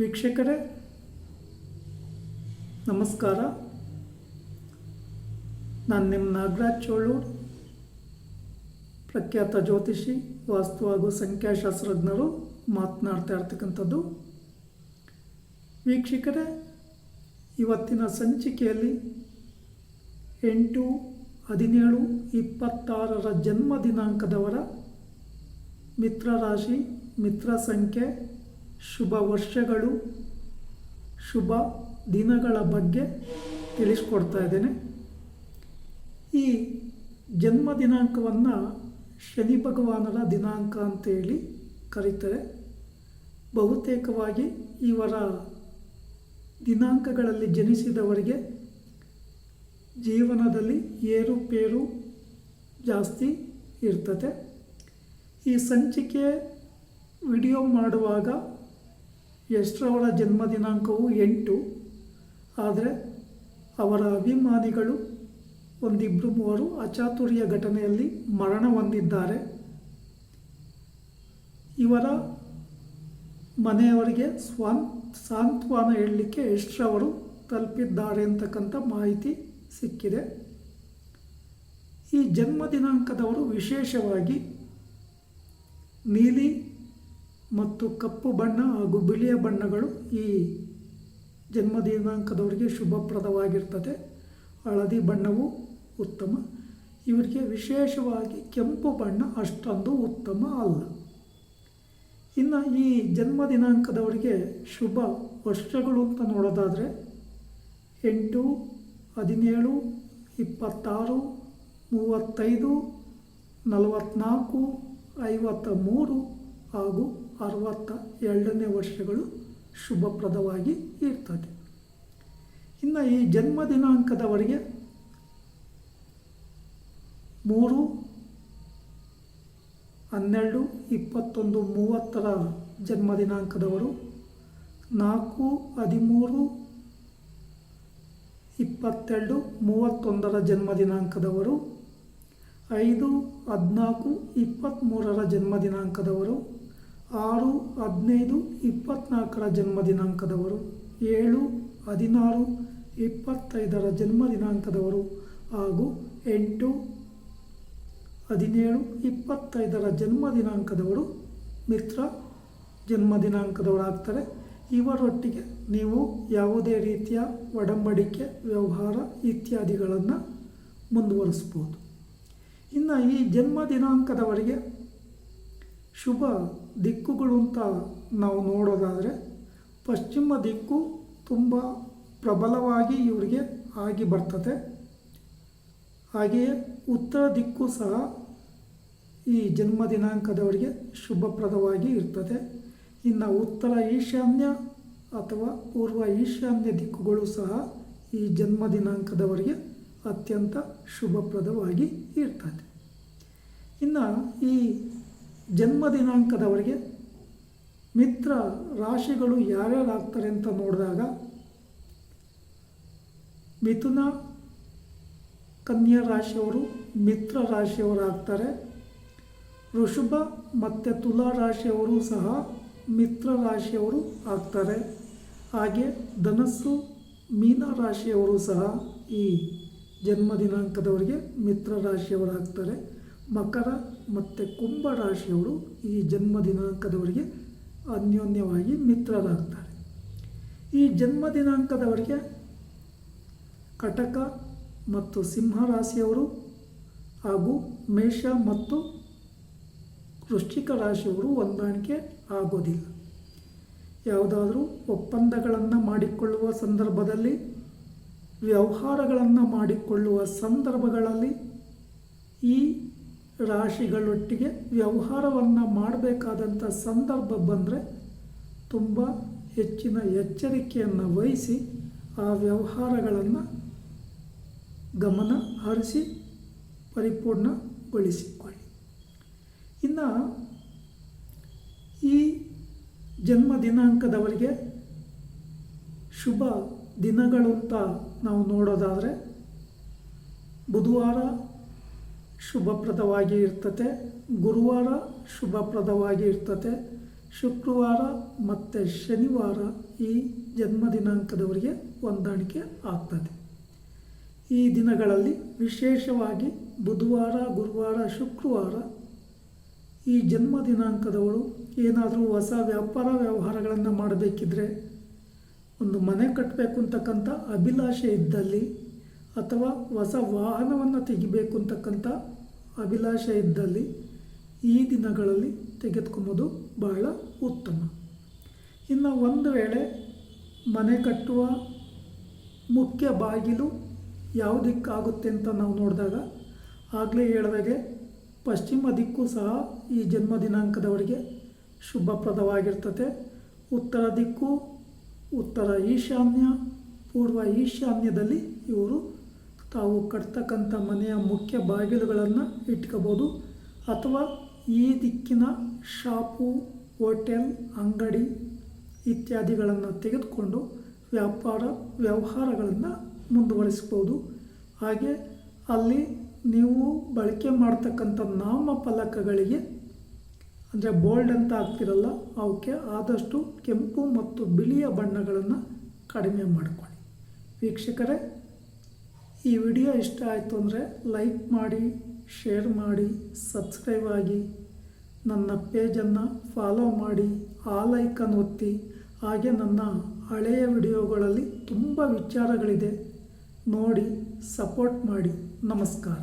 ವೀಕ್ಷಕರೇ, ನಮಸ್ಕಾರ. ನಾನು ನಿಮ್ಮ ನಾಗರಾಜ್ ಚೋಳೂರ್, ಪ್ರಖ್ಯಾತ ಜ್ಯೋತಿಷಿ, ವಾಸ್ತು ಹಾಗೂ ಸಂಖ್ಯಾಶಾಸ್ತ್ರಜ್ಞರು ಮಾತನಾಡ್ತಾ ಇರ್ತಕ್ಕಂಥದ್ದು. ವೀಕ್ಷಕರೇ, ಇವತ್ತಿನ ಸಂಚಿಕೆಯಲ್ಲಿ ಎಂಟು, ಹದಿನೇಳು, ಇಪ್ಪತ್ತಾರರ ಜನ್ಮ ದಿನಾಂಕದವರ ಮಿತ್ರ ರಾಶಿ ಮಿತ್ರ ಸಂಖ್ಯೆ ಶುಭ ವರ್ಷಗಳು, ಶುಭ ದಿನಗಳ ಬಗ್ಗೆ ತಿಳಿಸ್ಕೊಡ್ತಾ ಇದ್ದೇನೆ. ಈ ಜನ್ಮ ದಿನಾಂಕವನ್ನು ಶನಿ ಭಗವಾನರ ದಿನಾಂಕ ಅಂತೇಳಿ ಕರೀತಾರೆ. ಬಹುತೇಕವಾಗಿ ಇವರ ದಿನಾಂಕಗಳಲ್ಲಿ ಜನಿಸಿದವರಿಗೆ ಜೀವನದಲ್ಲಿ ಏರುಪೇರು ಜಾಸ್ತಿ ಇರ್ತದೆ. ಈ ಸಂಚಿಕೆ ವಿಡಿಯೋ ಮಾಡುವಾಗ ಎಷ್ಟರವರ ಜನ್ಮ ದಿನಾಂಕವು ಎಂಟು. ಆದರೆ ಅವರ ಅಭಿಮಾನಿಗಳು ಒಂದಿಬ್ಬರು ಮೂವರು ಅಚಾತುರ್ಯ ಘಟನೆಯಲ್ಲಿ ಮರಣ ಹೊಂದಿದ್ದಾರೆ. ಇವರ ಮನೆಯವರಿಗೆ ಸ್ವಾನ್, ಸಾಂತ್ವನ ಹೇಳಲಿಕ್ಕೆ ಎಷ್ಟರವರು ತಲುಪಿದ್ದಾರೆ ಅಂತಕ್ಕಂಥ ಮಾಹಿತಿ ಸಿಕ್ಕಿದೆ. ಈ ಜನ್ಮ ದಿನಾಂಕದವರು ವಿಶೇಷವಾಗಿ ನೀಲಿ ಮತ್ತು ಕಪ್ಪು ಬಣ್ಣ ಹಾಗೂ ಬಿಳಿಯ ಬಣ್ಣಗಳು ಈ ಜನ್ಮ ದಿನಾಂಕದವರಿಗೆ ಶುಭಪ್ರದವಾಗಿರ್ತದೆ. ಹಳದಿ ಬಣ್ಣವು ಉತ್ತಮ. ಇವರಿಗೆ ವಿಶೇಷವಾಗಿ ಕೆಂಪು ಬಣ್ಣ ಅಷ್ಟೊಂದು ಉತ್ತಮ ಅಲ್ಲ. ಇನ್ನು ಈ ಜನ್ಮ ದಿನಾಂಕದವರಿಗೆ ಶುಭ ವರ್ಷಗಳು ಅಂತ ನೋಡೋದಾದರೆ ಎಂಟು, ಹದಿನೇಳು, ಇಪ್ಪತ್ತಾರು, ಮೂವತ್ತೈದು ನಲವತ್ತ್ನಾಲ್ಕು ಐವತ್ತ ಮೂರು ಹಾಗೂ ಅರವತ್ತ ಎರಡನೇ ವರ್ಷಗಳು ಶುಭಪ್ರದವಾಗಿ ಇರ್ತದೆ. ಇನ್ನು ಈ ಜನ್ಮ ದಿನಾಂಕದವರಿಗೆ ಮೂರು, ಹನ್ನೆರಡು, ಇಪ್ಪತ್ತೊಂದು, ಮೂವತ್ತರ ಜನ್ಮ ದಿನಾಂಕದವರು, ನಾಲ್ಕು, ಹದಿಮೂರು, ಇಪ್ಪತ್ತೆರಡು, ಮೂವತ್ತೊಂದರ ಜನ್ಮ ದಿನಾಂಕದವರು, ಐದು, ಹದಿನಾಲ್ಕು ಇಪ್ಪತ್ತ್ಮೂರರ ಜನ್ಮ ದಿನಾಂಕದವರು ಆರು, ಹದಿನೈದು ಇಪ್ಪತ್ತ್ನಾಲ್ಕರ ಜನ್ಮ ದಿನಾಂಕದವರು ಏಳು, ಹದಿನಾರು, ಇಪ್ಪತ್ತೈದರ ಜನ್ಮ ದಿನಾಂಕದವರು ಹಾಗೂ ಎಂಟು, ಹದಿನೇಳು, ಇಪ್ಪತ್ತೈದರ ಜನ್ಮ ದಿನಾಂಕದವರು ಮಿತ್ರ ಜನ್ಮ ದಿನಾಂಕದವರಾಗ್ತಾರೆ ಇವರೊಟ್ಟಿಗೆ ನೀವು ಯಾವುದೇ ರೀತಿಯ ಒಡಂಬಡಿಕೆ, ವ್ಯವಹಾರ ಇತ್ಯಾದಿಗಳನ್ನು ಮುಂದುವರಿಸ್ಬೋದು ಇನ್ನು ಈ ಜನ್ಮ ದಿನಾಂಕದವರಿಗೆ ಶುಭ ದಿಕ್ಕುಗಳು ಅಂತ ನಾವು ನೋಡೋದಾದರೆ ಪಶ್ಚಿಮ ದಿಕ್ಕು ತುಂಬ ಪ್ರಬಲವಾಗಿ ಇವರಿಗೆ ಆಗಿ ಬರ್ತದೆ. ಹಾಗೆಯೇ ಉತ್ತರ ದಿಕ್ಕು ಸಹ ಈ ಜನ್ಮ ದಿನಾಂಕದವರಿಗೆ ಶುಭಪ್ರದವಾಗಿ ಇರ್ತದೆ. ಇನ್ನು ಉತ್ತರ ಈಶಾನ್ಯ ಅಥವಾ ಪೂರ್ವ ಈಶಾನ್ಯ ದಿಕ್ಕುಗಳು ಸಹ ಈ ಜನ್ಮ ದಿನಾಂಕದವರಿಗೆ ಅತ್ಯಂತ ಶುಭಪ್ರದವಾಗಿ ಇರ್ತದೆ. ಇನ್ನು ಈ ಜನ್ಮ ದಿನಾಂಕದವರಿಗೆ ಮಿತ್ರ ರಾಶಿಗಳು ಯಾರ್ಯಾರು ಆಗ್ತಾರೆ ಅಂತ ನೋಡಿದಾಗ ಮಿಥುನ ಕನ್ಯಾ ರಾಶಿಯವರು ಮಿತ್ರ ರಾಶಿಯವರು ಆಗ್ತಾರೆ ಋಷಭ ಮತ್ತು ತುಲಾ ರಾಶಿಯವರು ಸಹ ಮಿತ್ರ ರಾಶಿಯವರು ಆಗ್ತಾರೆ. ಹಾಗೆ ಧನಸ್ಸು ಮೀನ ರಾಶಿಯವರು ಸಹ ಈ ಜನ್ಮ ದಿನಾಂಕದವರಿಗೆ ಮಿತ್ರ ರಾಶಿಯವರಾಗ್ತಾರೆ. ಮಕರ ಮತ್ತು ಕುಂಭ ರಾಶಿಯವರು ಈ ಜನ್ಮ ದಿನಾಂಕದವರಿಗೆ ಅನ್ಯೋನ್ಯವಾಗಿ ಮಿತ್ರರಾಗ್ತಾರೆ. ಈ ಜನ್ಮ ದಿನಾಂಕದವರಿಗೆ ಕಟಕ ಮತ್ತು ಸಿಂಹ ರಾಶಿಯವರು ಹಾಗೂ ಮೇಷ ಮತ್ತು ವೃಶ್ಚಿಕ ರಾಶಿಯವರು ಹೊಂದಾಣಿಕೆ ಆಗೋದಿಲ್ಲ. ಯಾವುದಾದರೂ ಒಪ್ಪಂದಗಳನ್ನು ಮಾಡಿಕೊಳ್ಳುವ ಸಂದರ್ಭದಲ್ಲಿ, ವ್ಯವಹಾರಗಳನ್ನು ಮಾಡಿಕೊಳ್ಳುವ ಸಂದರ್ಭಗಳಲ್ಲಿ ಈ ರಾಶಿಗಳೊಟ್ಟಿಗೆ ವ್ಯವಹಾರವನ್ನು ಮಾಡಬೇಕಾದಂಥ ಸಂದರ್ಭ ಬಂದರೆ ತುಂಬ ಹೆಚ್ಚಿನ ಎಚ್ಚರಿಕೆಯನ್ನು ವಹಿಸಿ ಆ ವ್ಯವಹಾರಗಳನ್ನು ಗಮನ ಹರಿಸಿ ಪರಿಪೂರ್ಣಗೊಳಿಸಿಕೊಳ್ಳಿ. ಇನ್ನು ಈ ಜನ್ಮ ದಿನಾಂಕದವರಿಗೆ ಶುಭ ದಿನಗಳು ಅಂತ ನಾವು ನೋಡೋದಾದರೆ ಬುಧವಾರ ಶುಭಪ್ರದವಾಗಿ ಇರ್ತತೆ. ಗುರುವಾರ ಶುಭಪ್ರದವಾಗಿ ಇರ್ತತೆ. ಶುಕ್ರವಾರ ಮತ್ತು ಶನಿವಾರ ಈ ಜನ್ಮ ದಿನಾಂಕದವರಿಗೆ ಹೊಂದಾಣಿಕೆ ಆಗ್ತದೆ. ಈ ದಿನಗಳಲ್ಲಿ ವಿಶೇಷವಾಗಿ ಬುಧವಾರ, ಗುರುವಾರ, ಶುಕ್ರವಾರ ಈ ಜನ್ಮ ದಿನಾಂಕದವಳು ಏನಾದರೂ ಹೊಸ ವ್ಯಾಪಾರ ವ್ಯವಹಾರಗಳನ್ನು ಮಾಡಬೇಕಿದ್ರೆ ಒಂದು ಮನೆ ಕಟ್ಟಬೇಕು ಅಂತಕ್ಕಂಥ ಅಭಿಲಾಷೆ ಇದ್ದಲ್ಲಿ ಅಥವಾ ಹೊಸ ವಾಹನವನ್ನು ತೆಗಿಬೇಕು ಅಂತಕ್ಕಂಥ ಅಭಿಲಾಷೆ ಇದ್ದಲ್ಲಿ ಈ ದಿನಗಳಲ್ಲಿ ತೆಗೆದುಕೊಂಬುದು ಬಹಳ ಉತ್ತಮ. ಇನ್ನು ಒಂದು ವೇಳೆ ಮನೆ ಕಟ್ಟುವ ಮುಖ್ಯ ಬಾಗಿಲು ಯಾವುದಕ್ಕಾಗುತ್ತೆ ಅಂತ ನಾವು ನೋಡಿದಾಗ ಆಗಲೇ ಹೇಳಿದಾಗೆ ಪಶ್ಚಿಮ ದಿಕ್ಕು ಸಹ ಈ ಜನ್ಮ ದಿನಾಂಕದವರಿಗೆ ಶುಭಪ್ರದವಾಗಿರ್ತದೆ. ಉತ್ತರ ದಿಕ್ಕು, ಉತ್ತರ ಈಶಾನ್ಯ, ಪೂರ್ವ ಈಶಾನ್ಯದಲ್ಲಿ ಇವರು ತಾವು ಕಟ್ತಕ್ಕಂಥ ಮನೆಯ ಮುಖ್ಯ ಬಾಗಿಲುಗಳನ್ನು ಇಟ್ಕೋಬೋದು. ಅಥವಾ ಈ ದಿಕ್ಕಿನ ಶಾಪು, ಹೋಟೆಲ್, ಅಂಗಡಿ ಇತ್ಯಾದಿಗಳನ್ನು ತೆಗೆದುಕೊಂಡು ವ್ಯಾಪಾರ, ವ್ಯವಹಾರಗಳನ್ನು ಮುಂದುವರಿಸ್ಬೋದು ಹಾಗೆ ಅಲ್ಲಿ ನೀವು ಬಳಕೆ ಮಾಡ್ತಕ್ಕಂಥ ನಾಮಫಲಕಗಳಿಗೆ ಅಂದರೆ ಬೋಲ್ಡ್ ಅಂತ ಆಗ್ತಿರಲ್ಲ, ಅವಕ್ಕೆ ಆದಷ್ಟು ಕೆಂಪು ಮತ್ತು ಬಿಳಿಯ ಬಣ್ಣಗಳನ್ನು ಕಡಿಮೆ ಮಾಡಿಕೊಳ್ಳಿ. ವೀಕ್ಷಕರೇ ಈ ವಿಡಿಯೋ ಇಷ್ಟ ಆಯಿತು ಅಂದರೆ ಲೈಕ್ ಮಾಡಿ, ಶೇರ್ ಮಾಡಿ, ಸಬ್ಸ್ಕ್ರೈಬ್ ಆಗಿ. ನನ್ನ ಪೇಜನ್ನು ಫಾಲೋ ಮಾಡಿ, ಆ ಲೈಕನ್ನು ಒತ್ತಿ. ಹಾಗೆ ನನ್ನ ಹಳೆಯ ವಿಡಿಯೋಗಳಲ್ಲಿ ತುಂಬ ವಿಚಾರಗಳಿದೆ. ನೋಡಿ, ಸಪೋರ್ಟ್ ಮಾಡಿ. ನಮಸ್ಕಾರ.